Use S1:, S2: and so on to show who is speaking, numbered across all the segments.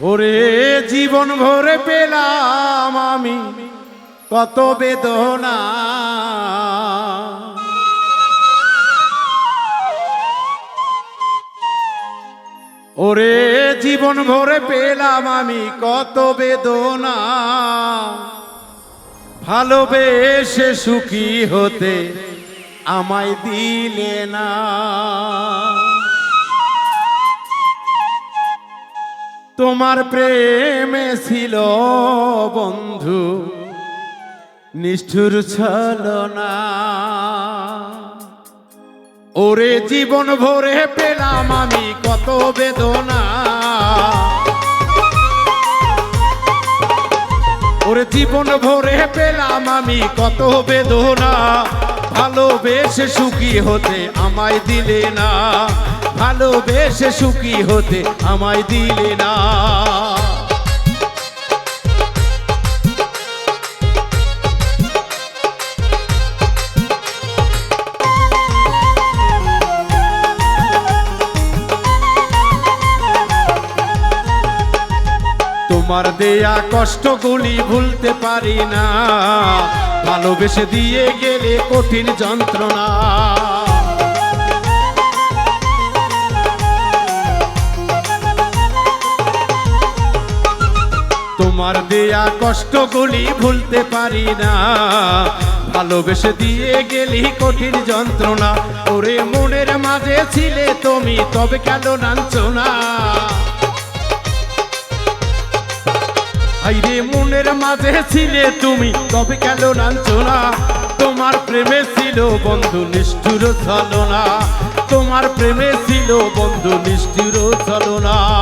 S1: ওরে জীবন ভরে পেলাম আমি, কত বেদনা। ওরে জীবন ভরে পেলাম আমি, কত বেদনা। ভালোবেসে সুখী হতে আমায় দিলে না। তোমার প্রেমে ছিল বন্ধু, নিষ্ঠুর ছলনা ওরে জীবন ভরে পেলাম আমি কত বেদনা। ওরে জীবন ভরে পেলাম আমি কত বেদনা। ভালোবেসে সুখী হতে আমায় দিলে না। ভালোবেসে সুখী হতে আমায় দিলে না। তোমার দেয়া কষ্টগুলি ভুলতে পারি না। ভালোবেসে দিয়ে গেলে কঠিন যন্ত্রণা। তোমার দেয়া কষ্টগুলি ভুলতে পারি না। ভালোবেসে দিয়ে গেলি কঠিন যন্ত্রণা। ওরে মনের মাঝে ছিলে তুমি, তবে কেন নাঞ্চো না আইরে মনের মাঝে ছিলে তুমি, তবে কেন নাচো না তোমার প্রেমে ছিল বন্ধু নিষ্ঠুর ছলনা। তোমার প্রেমে ছিল বন্ধু নিষ্ঠুর ছলনা।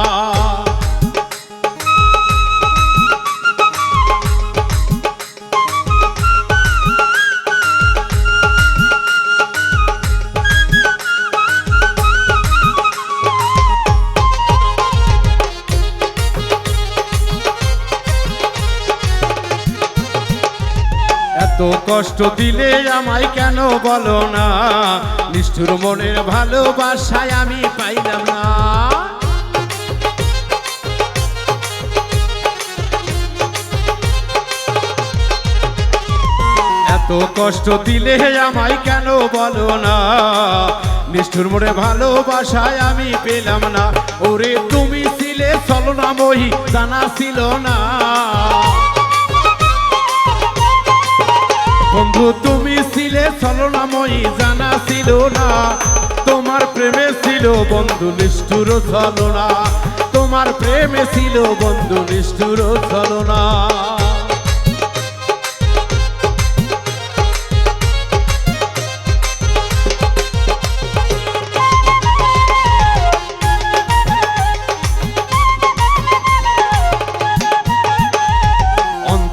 S1: এত কষ্ট দিলে আমায় কেন বলো না? নিষ্ঠুর মনের ভালোবাসায় আমি পাইলাম না। এত কষ্ট দিলে আমায় কেন বলো না? নিষ্ঠুর মনে ভালোবাসায় আমি পেলাম না। ওরে তুমি ছিলে ছলনাময়ী জানা ছিল না। বন্ধু, তুমি ছিলে শাল না মই জানা ছিল না। তোমার প্রেমে ছিল বন্ধু, নিষ্ঠুর ছলনা। তোমার প্রেমে ছিল বন্ধু, নিষ্ঠুর ছলনা।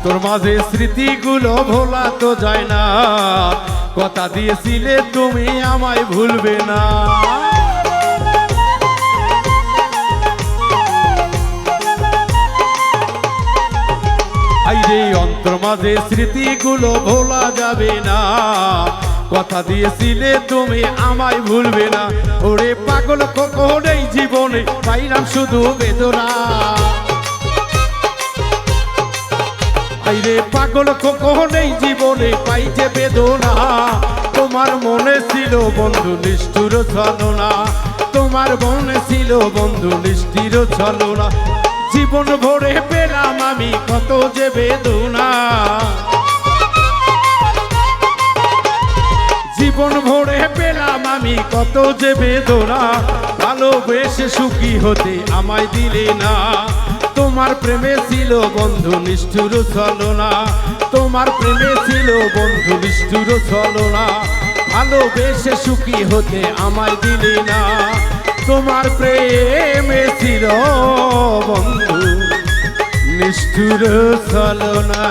S1: অন্তর মাঝে স্মৃতিগুলো ভোলা তো যায় না। কথা দিয়েছিলে তুমি আমায় ভুলবে না। আইরে, অন্তর মাঝে স্মৃতিগুলো ভোলা যাবে না। কথা দিয়েছিলে তুমি আমায় ভুলবে না। ওরে পাগল কখন এই জীবনে পাইলাম শুধু বেদনা। আইরে পাগল কখন এই জীবনে পাইছে বেদনা। তোমার মনে ছিল বন্ধু নিষ্ঠুর ছলনা। তোমার মনে ছিল বন্ধু নিষ্ঠুর ছলনা। জীবন ভরে পেলাম আমি কত যে বেদনা। জীবন ভরে পেলাম আমি কত যে বেদনা। ভালোবেসে সুখী হতে আমায় দিলে না। তোমার প্রেমে ছিল বন্ধু নিষ্ঠুর ছলনা। তোমার প্রেমে ছিল বন্ধু নিষ্ঠুর ছলনা। ভালোবেসে সুখী হতে আমায় দিলি না। তোমার প্রেমে ছিল বন্ধু নিষ্ঠুর ছলনা।